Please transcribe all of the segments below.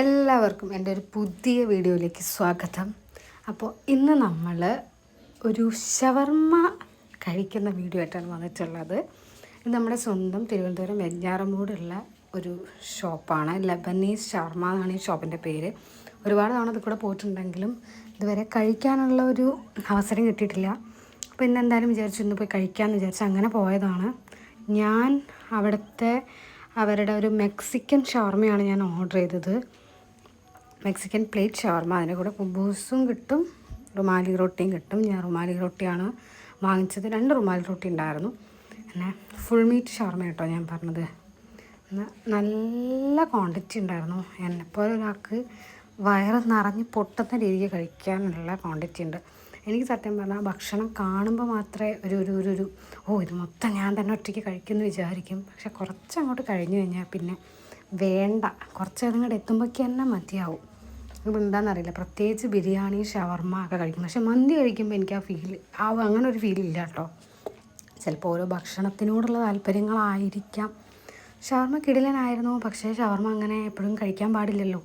എല്ലാവർക്കും എന്റെ ഒരു പുതിയ വീഡിയോയിലേക്ക് സ്വാഗതം. അപ്പോൾ ഇന്ന് നമ്മൾ ഒരു ഷവർമ്മ കഴിക്കുന്ന വീഡിയോ ആയിട്ടാണ് വന്നിട്ടുള്ളത്. ഇത് നമ്മുടെ സ്വന്തം തിരുവനന്തപുരം വെഞ്ഞാറമൂടുള്ള ഒരു ഷോപ്പാണ്. ലബനീസ് ഷവർമ്മ എന്നാണ് ഈ ഷോപ്പിന്റെ പേര്. ഒരുപാട് തവണ ഇത് കൂടെ പോയിട്ടുണ്ടെങ്കിലും ഇതുവരെ കഴിക്കാനുള്ള ഒരു അവസരം കിട്ടിയിട്ടില്ല. അപ്പോൾ ഇന്ന് എന്തായാലും വിചാരിച്ചു ഇന്ന് പോയി കഴിക്കാമെന്ന് വിചാരിച്ചു അങ്ങനെ പോയതാണ്. ഞാൻ അവിടുത്തെ അവരുടെ ഒരു മെക്സിക്കൻ ഷവർമ്മയാണ് ഞാൻ ഓർഡർ ചെയ്തത്. മെക്സിക്കൻ പ്ലേറ്റ് ഷവർമ. അതിന്റെ കൂടെ കുബൂസും കിട്ടും റുമാലി റൊട്ടിയും കിട്ടും. ഞാൻ റുമാലി റൊട്ടിയാണ് വാങ്ങിച്ചത്. രണ്ട് റുമാലി റൊട്ടി ഉണ്ടായിരുന്നു. പിന്നെ ഫുൾ മീറ്റ് ഷവർമ കേട്ടോ ഞാൻ പറഞ്ഞത്. നല്ല ക്വാണ്ടിറ്റി ഉണ്ടായിരുന്നു. എന്നെപ്പോലെ ഒരാൾക്ക് വയറ് നിറഞ്ഞ് പൊട്ടുന്ന രീതിക്ക് കഴിക്കാനുള്ള ക്വാണ്ടിറ്റി ഉണ്ട്. എനിക്ക് സത്യം പറഞ്ഞാൽ ഭക്ഷണം കാണുമ്പോൾ മാത്രമേ ഒരു ഒരു ഒരു ഓ ഇത് മൊത്തം ഞാൻ തന്നെ ഒറ്റയ്ക്ക് കഴിക്കുമെന്ന് വിചാരിക്കും. പക്ഷെ കുറച്ച് അങ്ങോട്ട് കഴിഞ്ഞു കഴിഞ്ഞാൽ പിന്നെ വേണ്ട. കുറച്ച് കൂടെ എത്തുമ്പോഴേക്ക് തന്നെ മതിയാവും. ഇവിടെ എന്താണെന്നറിയില്ല. പ്രത്യേകിച്ച് ബിരിയാണി ഷവർമ്മ ഒക്കെ കഴിക്കും. പക്ഷെ മന്തി കഴിക്കുമ്പോൾ എനിക്ക് ആ ഫീൽ ആ അങ്ങനെ ഒരു ഫീൽ കേട്ടോ. ചിലപ്പോൾ ഓരോ ഭക്ഷണത്തിനോടുള്ള താല്പര്യങ്ങളായിരിക്കാം. ഷവർമ്മ കിടിലനായിരുന്നു. പക്ഷേ ഷവർമ്മ അങ്ങനെ എപ്പോഴും കഴിക്കാൻ പാടില്ലല്ലോ.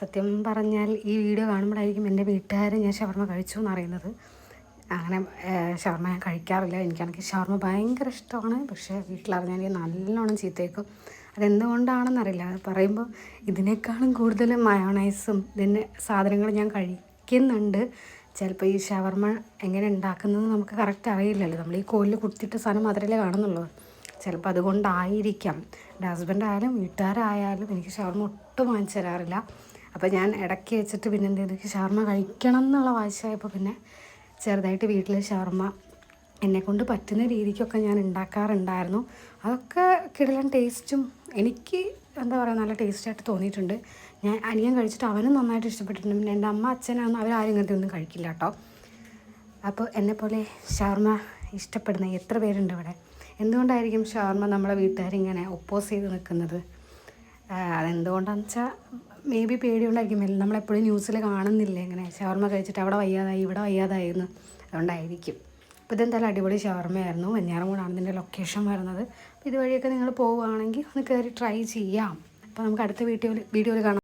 സത്യം പറഞ്ഞാൽ ഈ വീഡിയോ കാണുമ്പോഴായിരിക്കും എന്റെ വീട്ടുകാർ ഞാൻ ഷവർമ്മ കഴിച്ചു എന്നറിയുന്നത് അങ്ങനെ ഷവർമ്മ ഞാൻ കഴിക്കാറില്ല. എനിക്കാണെങ്കിൽ ഷവർമ്മ ഭയങ്കര ഇഷ്ടമാണ്. പക്ഷേ വീട്ടിലറിഞ്ഞാൽ നല്ലോണം ചീത്തയേക്കും. അതെന്തുകൊണ്ടാണെന്നറിയില്ല. അത് പറയുമ്പോൾ ഇതിനേക്കാളും കൂടുതൽ മയോണൈസും ഇതിന്റെ സാധനങ്ങൾ ഞാൻ കഴിക്കുന്നുണ്ട്. ചിലപ്പോൾ ഈ ഷവർമ എങ്ങനെ ഉണ്ടാക്കുന്നത് നമുക്ക് കറക്റ്റ് അറിയില്ലല്ലോ. നമ്മൾ ഈ കോലിൽ കുത്തിയിട്ട് സാധനം മാത്രമല്ലേ കാണുന്നുള്ളൂ. ചിലപ്പോൾ അതുകൊണ്ടായിരിക്കാം. എന്റെ ഹസ്ബൻഡ് ആയാലും വീട്ടുകാരായാലും എനിക്ക് ഷവർമ ഒട്ടും വാങ്ങിച്ചു തരാറില്ല. അപ്പോൾ ഞാൻ ഇടയ്ക്ക് വെച്ചിട്ട് പിന്നെ എന്ത് ചെയ്തു? എനിക്ക് ഷവർമ്മ കഴിക്കണം എന്നുള്ള വാശിയായപ്പോൾ പിന്നെ ചെറുതായിട്ട് വീട്ടിൽ ഷവർമ്മ എന്നെക്കൊണ്ട് പറ്റുന്ന രീതിക്കൊക്കെ ഞാൻ ഉണ്ടാക്കാറുണ്ടായിരുന്നു. അതൊക്കെ കിടലൻ ടേസ്റ്റും എനിക്ക് എന്താ പറയുക നല്ല ടേസ്റ്റായിട്ട് തോന്നിയിട്ടുണ്ട്. ഞാൻ അനിയൻ കഴിച്ചിട്ട് അവനും നന്നായിട്ട് ഇഷ്ടപ്പെട്ടിട്ടുണ്ട്. പിന്നെ എന്റെ അമ്മ അച്ഛനാണെന്ന് അവരാരും ഇങ്ങനത്തെ ഒന്നും കഴിക്കില്ല കേട്ടോ. അപ്പോൾ എന്നെപ്പോലെ ഷവർമ്മ ഇഷ്ടപ്പെടുന്ന എത്ര പേരുണ്ട് ഇവിടെ? എന്തുകൊണ്ടായിരിക്കും ഷവർമ്മ നമ്മളെ വീട്ടുകാരിങ്ങനെ ഒപ്പോസ് ചെയ്ത് നിൽക്കുന്നത്? അതെന്തുകൊണ്ടാണെന്ന് വെച്ചാൽ മേ ബി പേടിയുണ്ടായിരിക്കും. നമ്മളെപ്പോഴും ന്യൂസിൽ കാണുന്നില്ലേ ഇങ്ങനെ ഷവർമ്മ കഴിച്ചിട്ട് അവിടെ വയ്യാതായി ഇവിടെ വയ്യാതായിരുന്നു അതുകൊണ്ടായിരിക്കും. അപ്പോൾ ഇതെന്തായാലും അടിപൊളി ഷവർമ്മയായിരുന്നു വെഞ്ഞാറമൂടാണ് ഇതിന്റെ ലൊക്കേഷൻ വരുന്നത്. അപ്പോൾ ഇതുവഴിയൊക്കെ നിങ്ങൾ പോവുകയാണെങ്കിൽ ഒന്ന് കയറി ട്രൈ ചെയ്യാം. അപ്പോൾ നമുക്ക് അടുത്ത വീഡിയോയിൽ വീഡിയോയിൽ കാണാം.